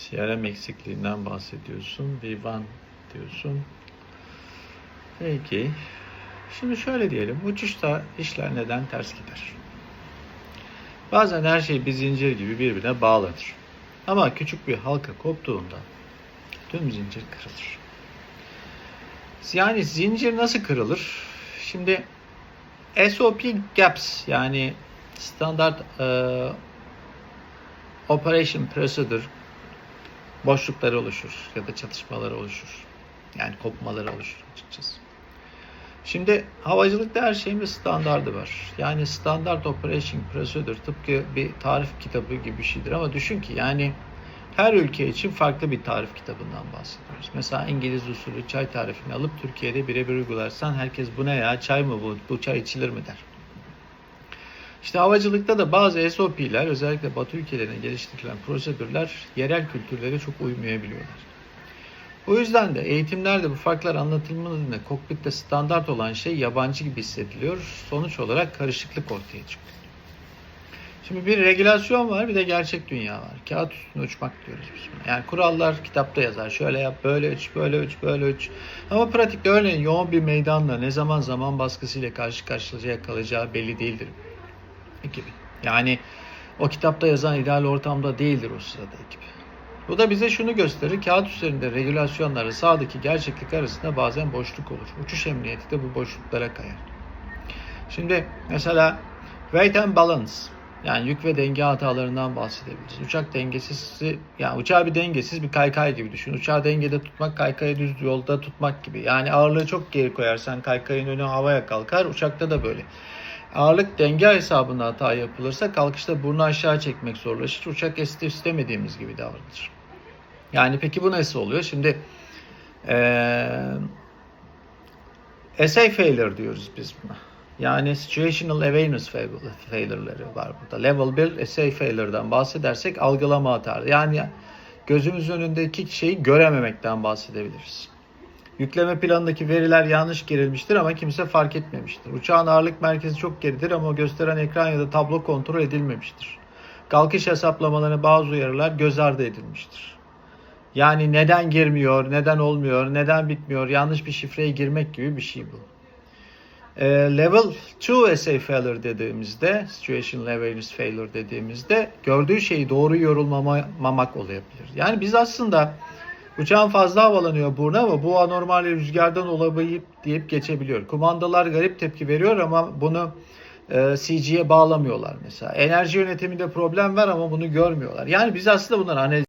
CRM eksikliğinden bahsediyorsun. V1 diyorsun. Peki. Şimdi şöyle diyelim. Uçuşta işler neden ters gider? Bazen her şey bir zincir gibi birbirine bağlanır. Ama küçük bir halka koptuğunda tüm zincir kırılır. Yani zincir nasıl kırılır? Şimdi SOP gaps yani standart e, operation procedure boşlukları oluşur ya da çatışmaları oluşur. Yani kopmaları oluşur açıkçası. Şimdi havacılıkta her şeyin bir standardı var. Yani standart operation procedure tıpkı bir tarif kitabı gibi bir şeydir ama düşün ki yani her ülke için farklı bir tarif kitabından bahsediyoruz. Mesela İngiliz usulü çay tarifini alıp Türkiye'de birebir uygularsan herkes bu ne ya çay mı bu, bu çay içilir mi der. İşte havacılıkta da bazı SOP'ler özellikle Batı ülkelerine geliştirilen prosedürler yerel kültürlere çok uymayabiliyorlar. O yüzden de eğitimlerde bu farklar anlatılmadığında kokpitte standart olan şey yabancı gibi hissediliyor. Sonuç olarak karışıklık ortaya çıkıyor. Şimdi bir regülasyon var bir de gerçek dünya var. Kağıt üstünde uçmak diyoruz biz buna. Yani kurallar kitapta yazar. Şöyle yap, böyle uç, böyle uç, böyle uç. Ama pratikte örneğin yoğun bir meydanla ne zaman zaman baskısıyla karşı karşıya kalacağı belli değildir. Gibi. Yani o kitapta yazan ideal ortamda değildir o sırada ekip. Bu da bize şunu gösterir. Kağıt üzerinde regülasyonları sağdaki gerçeklik arasında bazen boşluk olur. Uçuş emniyeti de bu boşluklara kayar. Şimdi mesela weight and balance yani yük ve denge hatalarından bahsedebiliriz. Uçak dengesiz, yani uçağı bir dengesiz bir kaykay gibi düşün. Uçağı dengede tutmak, kaykayı düz yolda tutmak gibi. Yani ağırlığı çok geri koyarsan kaykayın önü havaya kalkar. Uçakta da böyle. Ağırlık denge hesabında hata yapılırsa kalkışta burnu aşağı çekmek zorlaşır. Uçak istemediğimiz gibi davranır. Yani peki bu nasıl oluyor? Şimdi ee, essay failure diyoruz biz buna. Yani situational awareness failure'ları var burada. Level 1 essay failure'dan bahsedersek algılama hataları. Yani gözümüz önündeki şeyi görememekten bahsedebiliriz. Yükleme planındaki veriler yanlış girilmiştir ama kimse fark etmemiştir. Uçağın ağırlık merkezi çok geridir ama gösteren ekran ya da tablo kontrol edilmemiştir. Kalkış hesaplamalarına bazı uyarılar göz ardı edilmiştir. Yani neden girmiyor, neden olmuyor, neden bitmiyor, yanlış bir şifreye girmek gibi bir şey bu. E, level 2 essay failure dediğimizde, situational awareness failure dediğimizde gördüğü şeyi doğru yorulmamak olabilir. Yani biz aslında uçağın fazla havalanıyor burnu ama bu anormal rüzgardan olabilir deyip geçebiliyor. Kumandalar garip tepki veriyor ama bunu e, CG'ye bağlamıyorlar mesela. Enerji yönetiminde problem var ama bunu görmüyorlar. Yani biz aslında bunları analiz